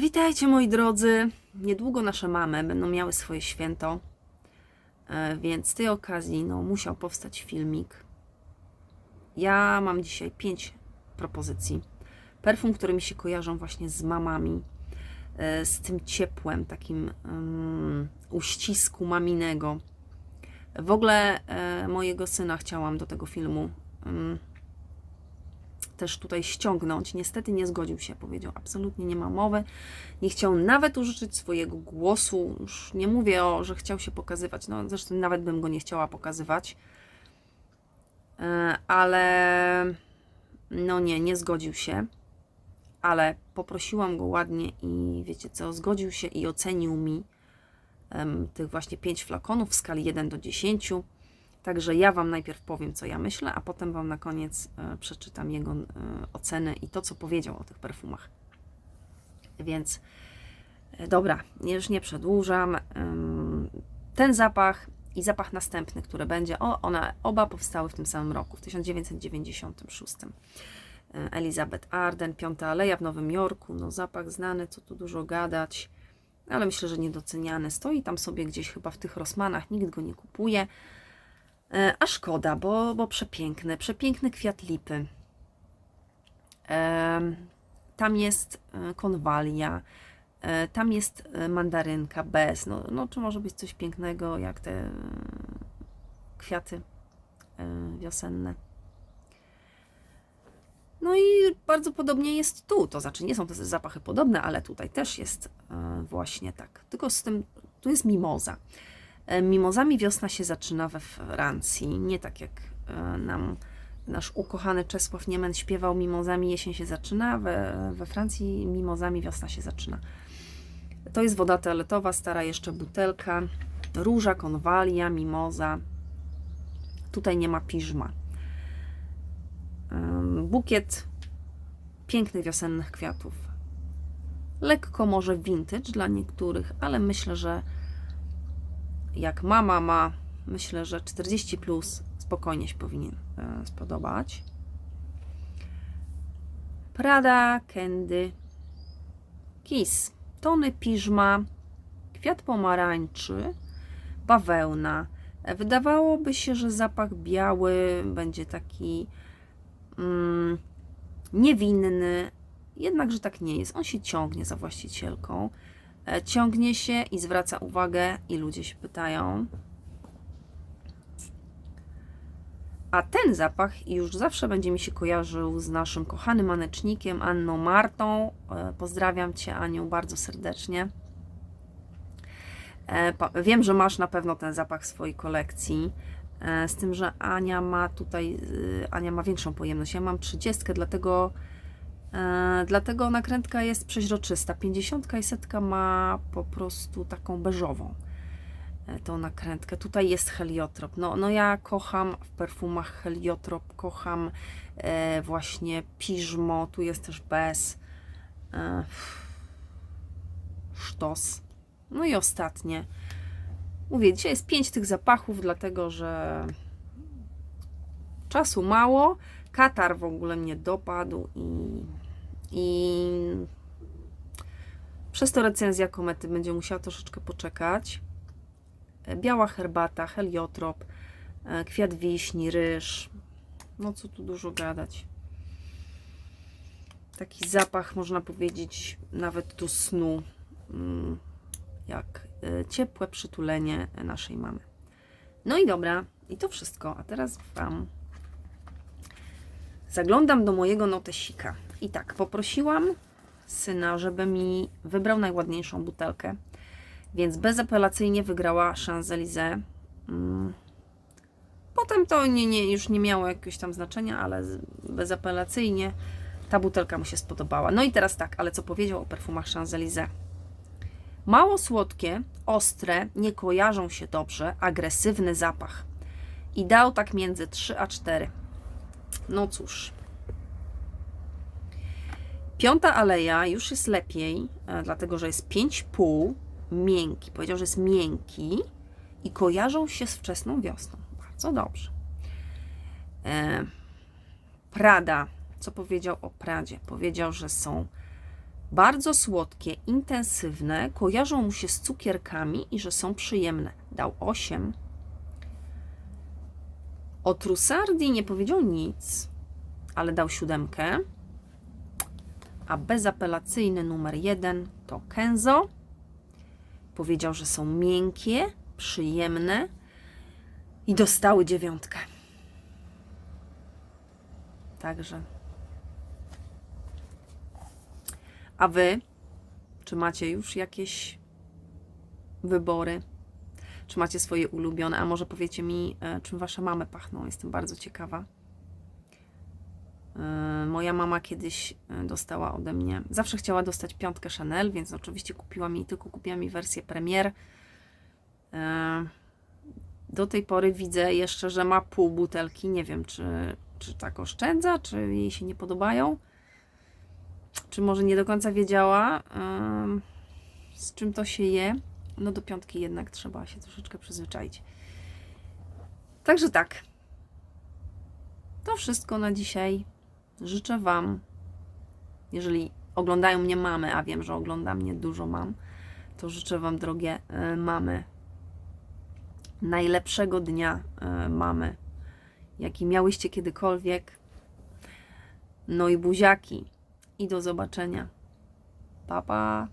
Witajcie moi drodzy. Niedługo nasze mamy będą miały swoje święto, e, więc z tej okazji no, musiał powstać filmik. Ja mam dzisiaj pięć propozycji. Perfum, które mi się kojarzą właśnie z mamami, e, z tym ciepłem, takim um, uścisku maminego. W ogóle e, mojego syna chciałam do tego filmu um, też tutaj ściągnąć. Niestety nie zgodził się, powiedział absolutnie nie ma mowy. Nie chciał nawet użyczyć swojego głosu. Już nie mówię o, że chciał się pokazywać. No zresztą nawet bym go nie chciała pokazywać. E, Ale no nie, nie zgodził się. Ale poprosiłam go ładnie i wiecie co, zgodził się i ocenił mi em, tych właśnie pięć flakonów w skali 1 do 10. Także ja Wam najpierw powiem, co ja myślę, a potem Wam na koniec e, przeczytam jego e, ocenę i to, co powiedział o tych perfumach. Więc e, dobra, już nie przedłużam. Ten zapach i zapach następny, który będzie, o, one oba powstały w tym samym roku, w 1996. E, Elizabeth Arden, Piąta Aleja w Nowym Jorku. No zapach znany, co tu dużo gadać, ale myślę, że niedoceniany. Stoi tam sobie gdzieś chyba w tych Rosmanach, nikt go nie kupuje. E, A szkoda, bo, bo przepiękny, przepiękny kwiat lipy. Tam jest e, konwalia, e, tam jest mandarynka bez. No, no czy może być coś pięknego jak te kwiaty wiosenne. No i bardzo podobnie jest tu, to znaczy nie są te zapachy podobne, ale tutaj też jest właśnie tak. Tylko z tym, tu jest mimoza. E, Mimozami wiosna się zaczyna we Francji, nie tak jak e, nam nasz ukochany Czesław Niemen śpiewał mimozami jesień się zaczyna, we, we Francji mimozami wiosna się zaczyna. To jest woda toaletowa, stara jeszcze butelka, róża, konwalia, mimoza. Tutaj nie ma piżma. Ym, Bukiet pięknych wiosennych kwiatów. Lekko może vintage dla niektórych, ale myślę, że jak mama ma, myślę, że 40 plus spokojnie się powinien e, spodobać. Prada, Candy, Kiss, tony piżma, kwiat pomarańczy, bawełna. E, Wydawałoby się, że zapach biały będzie taki mm, niewinny, jednakże tak nie jest. On się ciągnie za właścicielką ciągnie się i zwraca uwagę, i ludzie się pytają. A ten zapach już zawsze będzie mi się kojarzył z naszym kochanym manecznikiem Anną Martą. E, Pozdrawiam Cię, Aniu, bardzo serdecznie. E, Wiem, że masz na pewno ten zapach w swojej kolekcji. E, Z tym, że Ania ma tutaj, Ania ma większą pojemność. Ja mam 30, dlatego E, dlatego nakrętka jest przeźroczysta. 50 i setka ma po prostu taką beżową e, tą nakrętkę. Tutaj jest heliotrop. No, no ja kocham w perfumach heliotrop, kocham e, właśnie piżmo, tu jest też bez. E, sztos. No i ostatnie. Mówię, dzisiaj jest pięć tych zapachów, dlatego że czasu mało. Katar w ogóle mnie dopadł i, i przez to recenzja komety będzie musiała troszeczkę poczekać. E, Biała herbata, heliotrop, e, kwiat wiśni, ryż. No co tu dużo gadać. Taki zapach, można powiedzieć, nawet do snu, mm, jak e, ciepłe przytulenie naszej mamy. No i dobra, i to wszystko. A teraz Wam Zaglądam do mojego notesika. I tak, poprosiłam syna, żeby mi wybrał najładniejszą butelkę. Więc bezapelacyjnie wygrała Champs-Élysées. Mm. Potem to nie, nie, już nie miało jakiegoś tam znaczenia, ale bezapelacyjnie ta butelka mu się spodobała. No i teraz tak, ale co powiedział o perfumach Champs-Élysées? Mało słodkie, ostre, nie kojarzą się dobrze, agresywny zapach. I dał tak między 3 a 4. No cóż. Piąta aleja już jest lepiej, e, dlatego że jest 5,5 miękki. Powiedział, że jest miękki i kojarzą się z wczesną wiosną. Bardzo dobrze. E, Prada. Co powiedział o Pradzie? Powiedział, że są Bardzo słodkie, intensywne, kojarzą mu się z cukierkami i że są przyjemne. Dał 8. O Trussardi nie powiedział nic, ale dał siódemkę. A bezapelacyjny numer jeden to Kenzo. Powiedział, że są miękkie, przyjemne i dostały dziewiątkę. Także. A wy, czy macie już jakieś wybory? Czy macie swoje ulubione? A może powiecie mi, e, czym wasze mamy pachną? Jestem bardzo ciekawa. E, Moja mama kiedyś e, dostała ode mnie, zawsze chciała dostać piątkę Chanel, więc oczywiście kupiła mi, tylko kupiła mi wersję Premier. E, Do tej pory widzę jeszcze, że ma pół butelki. Nie wiem, czy, czy tak oszczędza, czy jej się nie podobają. Czy może nie do końca wiedziała, z czym to się je. No do piątki jednak trzeba się troszeczkę przyzwyczaić. Także tak. To wszystko na dzisiaj. Życzę Wam, jeżeli oglądają mnie mamy, a wiem, że ogląda mnie dużo mam, to życzę Wam, drogie e, mamy, najlepszego dnia e, mamy, jaki miałyście kiedykolwiek. No i buziaki. I do zobaczenia. Pa, pa.